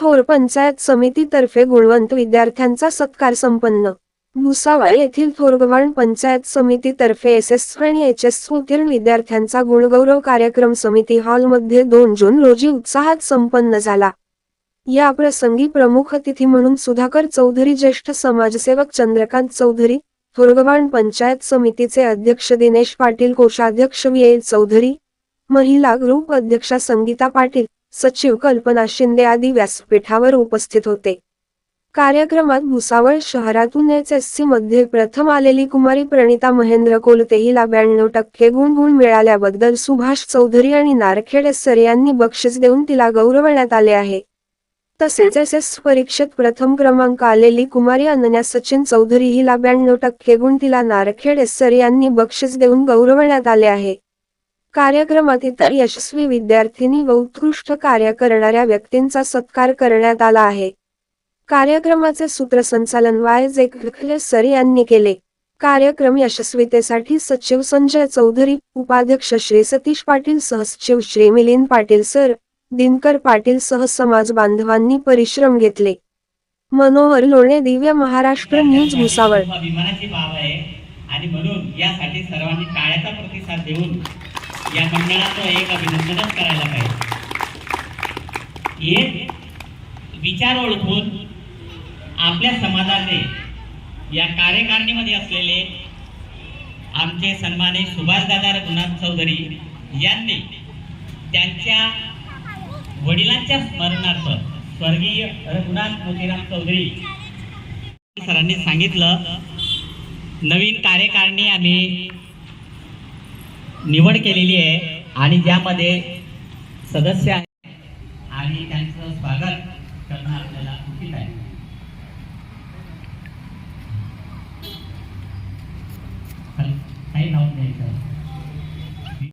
थोर पंचायत समितीतर्फे गुणवंत विद्यार्थ्यांचा सत्कार संपन्न. भुसावळ येथील थोरगव्हाण पंचायत समितीतर्फे एस एस आणि एच एस उत्तीर्ण विद्यार्थ्यांचा गुणगौरव कार्यक्रम समिती हॉलमध्ये दोन जून रोजी उत्साहात संपन्न झाला. या प्रसंगी प्रमुख अतिथी म्हणून सुधाकर चौधरी ज्येष्ठ समाजसेवक चंद्रकांत चौधरी थोरगव्हाण पंचायत समितीचे अध्यक्ष दिनेश पाटील कोषाध्यक्ष वि चौधरी महिला ग्रुप अध्यक्षा संगीता पाटील सचिव कल्पना शिंदे आदी व्यासपीठावर उपस्थित होते. कार्यक्रमात भुसावळ शहरातून एच एस सी मध्ये प्रथम आलेली कुमारी प्रणिता महेंद्र कोलते हिला ब्याण्णव टक्के गुण गुण मिळाल्याबद्दल सुभाष चौधरी आणि नारखेड सर यांनी बक्षीस देऊन तिला गौरवण्यात आले आहे. तसेच एस एस परीक्षेत प्रथम क्रमांक आलेली कुमारी अनन्या सचिन चौधरी हिला ब्याण्णव टक्के गुण तिला नारखेड सर यांनी बक्षीस देऊन गौरवण्यात आले आहे. कार्यक्रमात इतर यशस्वी विद्यार्थिनी व उत्कृष्ट कार्य करणाऱ्या व्यक्तींचा सत्कार करण्यात आला आहे. कार्यक्रमाचे सूत्रसंचालन वाय जेखले सर यांनी केले. कार्यक्रम यशस्वीतेसाठी सचिव संजय चौधरी उपाध्यक्ष श्री सतीश पाटील सहसचिव श्री मिलिंद पाटील सर दिनकर पाटील सह समाज बांधवांनी परिश्रम घेतले. मनोहर लोणे दिव्य महाराष्ट्र न्यूज भुसावळ. आणि म्हणून यासाठी सर्वांनी टाळ्याचा प्रतिसाद देऊन या मंडळाचं एक अभिनंदनच करायला पाहिजे. हे विचार ओळखून आपल्या समाजाचे या कार्यकारिणीमध्ये असलेले आमचे सन्मानित सुभाषदादा रघुनाथ चौधरी यांनी त्यांच्या वडिलांच्या स्मरणार्थ स्वर्गीय रघुनाथ मोतीराम चौधरी सरांनी सांगितलं नवीन कार्यकारिणी आम्ही निवड केलेली आहे आणि ज्यामध्ये सदस्य आहे आणि त्यांचं स्वागत करणं आपल्याला उचित आहे. काही नाव द्यायचं